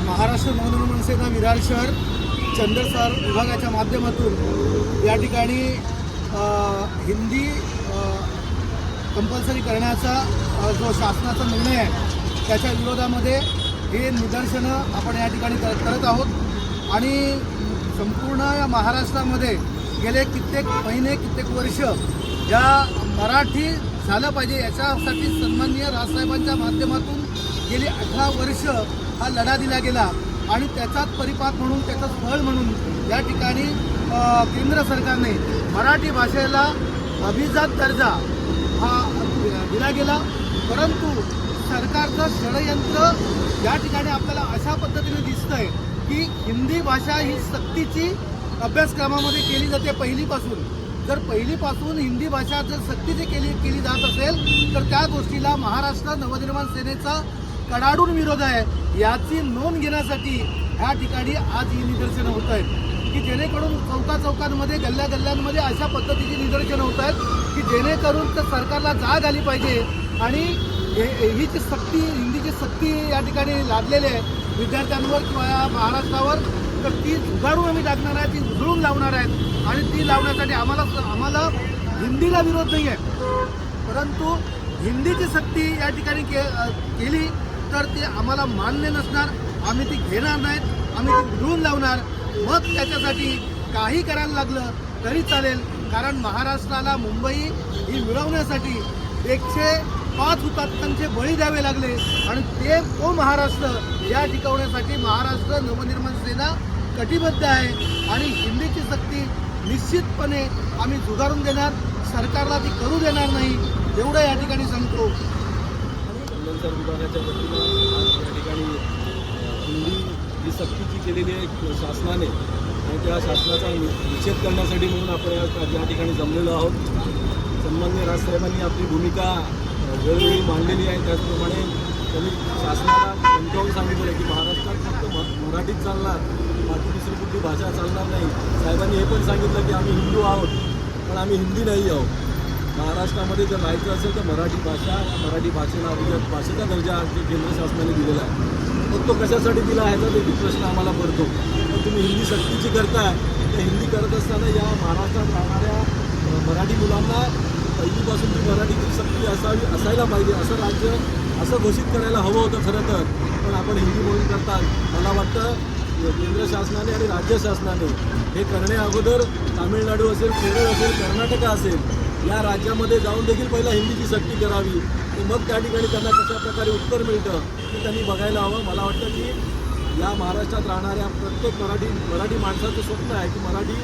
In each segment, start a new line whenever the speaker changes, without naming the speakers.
महाराष्ट्र नवनिर्माण
सेना विरार शहर चंद्रसर विभागाच्या माध्यमातून या ठिकाणी हिंदी कंपल्सरी करण्याचा जो शासनाचा निर्णय आहे त्याच्या विरोधामध्ये हे निदर्शनं आपण या ठिकाणी कर- करत आहोत. आणि संपूर्ण या महाराष्ट्रामध्ये गेले कित्येक महिने कित्येक वर्ष ज्या मराठी झालं पाहिजे याच्यासाठी सन्माननीय राजसाहेबांच्या माध्यमातून गेली अठरा वर्ष हा लढा दिला गेला. आणि त्याचाच परिपाक म्हणून त्याचं फळ म्हणून या ठिकाणी केंद्र सरकारने मराठी भाषेला अभिजात दर्जा हा दिला गेला. परंतु सरकारचं षडयंत्र या ठिकाणी आपल्याला अशा पद्धतीने दिसतंय की हिंदी भाषा ही सक्तीची अभ्यासक्रमामध्ये केली जाते पहिलीपासून. जर पहिलीपासून हिंदी भाषा जर सक्तीची केली केली जात असेल तर त्या गोष्टीला महाराष्ट्र नवनिर्माण सेनेचा कडाडून विरोध आहे याची नोंद घेण्यासाठी ह्या ठिकाणी आज ही निदर्शनं होत आहेत. की जेणेकरून चौका चौकांमध्ये गल्ल्या गल्ल्यांमध्ये अशा पद्धतीची निदर्शनं होत आहेत की जेणेकरून तर सरकारला जाग आली पाहिजे आणि ही जी सक्ती हिंदीची सक्ती या ठिकाणी लादलेली आहे विद्यार्थ्यांवर किंवा महाराष्ट्रावर तर ती झुगारून आम्ही टाकणार आहे ती उधळून लावणार आहेत. आणि ती लावण्यासाठी आम्हाला आम्हाला हिंदीला विरोध नाही आहे परंतु हिंदीची सक्ती या ठिकाणी के केली तर ते आम्हाला मान्य नसणार आम्ही ती घेणार नाहीत आम्ही ती उडवून लावणार मग त्याच्यासाठी काही करायला लागलं तरी चालेल. कारण महाराष्ट्राला मुंबई ही मिळवण्यासाठी एकशे पाच हुतात्म्यांचे बळी द्यावे लागले. आणि ते तो महाराष्ट्र या टिकवण्यासाठी महाराष्ट्र नवनिर्माण सेना कटिबद्ध आहे. आणि हिंदीची सक्ती निश्चितपणे आम्ही झुगारून देणार सरकारला ती करू देणार नाही एवढं या ठिकाणी सांगतो.
संचार विभागाच्या वतीनं आज या ठिकाणी हिंदी ही सक्तीची केलेली आहे शासनाने आणि त्या शासनाचा निषेध करण्यासाठी म्हणून आपण या- ठिकाणी जमलेलो आहोत. सन्मान्य राजसाहेबांनी आपली भूमिका वेळोवेळी मांडलेली आहे. त्याचप्रमाणे त्यांनी शासनाला समजावून सांगितलं आहे की महाराष्ट्रात फक्त म- चालणार बाकी दुसरी कुठली भाषा चालणार नाही. साहेबांनी हे पण सांगितलं की आम्ही हिंदू आहोत पण आम्ही हिंदी नाही आहोत. महाराष्ट्रामध्ये जर राहायचं असेल तर मराठी भाषा मराठी भाषेला अभिजात भाषेचा दर्जा आज केंद्र शासनाने दिलेला आहे. मग तो कशासाठी दिला ह्याचा ते प्रश्न आम्हाला पडतो. पण तुम्ही हिंदी सक्तीची करताय तर हिंदी करत असताना या महाराष्ट्रात राहणाऱ्या मराठी मुलांना पहिलीपासून ती मराठीची सक्ती असावी असायला पाहिजे असं राज्य असं घोषित करायला हवं होतं खरं तर. पण आपण हिंदी बोलून करतात मला वाटतं केंद्र शासनाने आणि राज्य शासनाने हे करण्या अगोदर तामिळनाडू असेल केरळ असेल कर्नाटक असेल या राज्यामध्ये जाऊन देखील पहिला हिंदीची सक्ती करावी. आणि मग त्या ठिकाणी त्यांना कशा प्रकारे उत्तर मिळतं ते त्यांनी बघायला हवं. मला वाटतं की या महाराष्ट्रात राहणाऱ्या प्रत्येक मराठी मराठी माणसाचं स्वप्न आहे की मराठी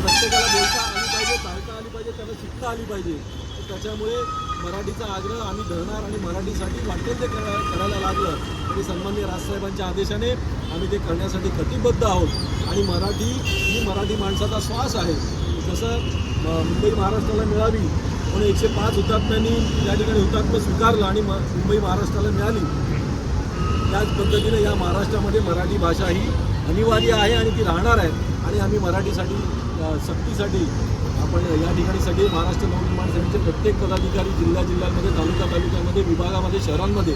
प्रत्येकाला बोलता आली पाहिजे चालता आली पाहिजे त्यांना शिकता आली पाहिजे. तर त्याच्यामुळे मराठीचा आग्रह आम्ही धरणार आणि मराठीसाठी वाटेल ते करा करायला लागलं. तरी सन्मान्य राजसाहेबांच्या आदेशाने आम्ही ते करण्यासाठी कटिबद्ध आहोत. आणि मराठी मराठी माणसाचा श्वास आहे. जसं मुंबई महाराष्ट्राला मिळावी म्हणून एकशे पाच हुतात्म्यांनी त्या ठिकाणी हुतात्म्य स्वीकारलं आणि म मुंबई महाराष्ट्राला मिळाली. त्याच पद्धतीने या महाराष्ट्रामध्ये मराठी भाषा ही अनिवार्य आहे आणि ती राहणार आहे. आणि आम्ही मराठीसाठी सक्तीसाठी आपण या ठिकाणी सगळे महाराष्ट्र नवनिर्माण सेनेचे प्रत्येक पदाधिकारी जिल्हा जिल्ह्यांमध्ये तालुका तालुक्यामध्ये विभागामध्ये शहरांमध्ये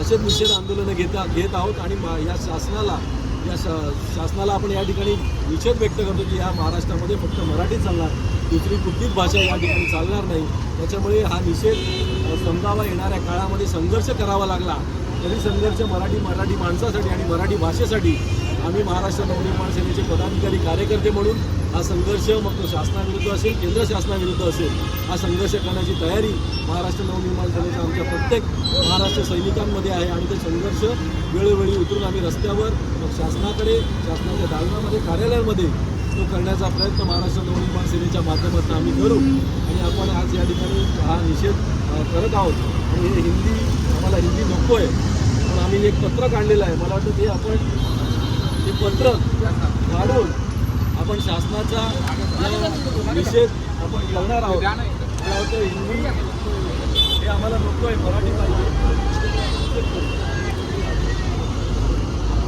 असेच निषेध आंदोलनं घेता घेत आहोत. आणि मा- या शासनाला या शा शासनाला आपण या ठिकाणी निषेध व्यक्त करतो की या महाराष्ट्रामध्ये फक्त मराठी चालणार दुसरी कुठलीच भाषा या ठिकाणी चालणार नाही. त्याच्यामुळे हा निषेध समजावा येणाऱ्या काळामध्ये संघर्ष करावा लागला. तरी संघर्ष मराठी मराठी माणसासाठी आणि मराठी भाषेसाठी आम्ही महाराष्ट्र नवनिर्माण सेनेचे पदाधिकारी कार्यकर्ते म्हणून हा संघर्ष मग तो शासनाविरुद्ध असेल केंद्र शासनाविरुद्ध असेल हा संघर्ष करण्याची तयारी महाराष्ट्र नवनिर्माण सेनेच्या आमच्या प्रत्येक महाराष्ट्र सैनिकांमध्ये आहे आणि ते संघर्ष वेळोवेळी उतरून आम्ही रस्त्यावर मग शासनाकडे शासनाच्या दालनामध्ये कार्यालयांमध्ये तो करण्याचा प्रयत्न महाराष्ट्र नवनिर्माण सेनेच्या माध्यमातून आम्ही करू. आणि आपण आज या ठिकाणी हा निषेध करत आहोत. आणि हे हिंदी आम्हाला हिंदी नको आहे पण आम्ही एक पत्र काढलेलं आहे. मला वाटतं ते आपण ते पत्र काढून आपण शासनाचा विशेष आपण करणार आहोत. हिंदी हे आम्हाला नको आहे मराठी पाहिजे.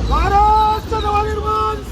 महाराष्ट्र नवनिर्माण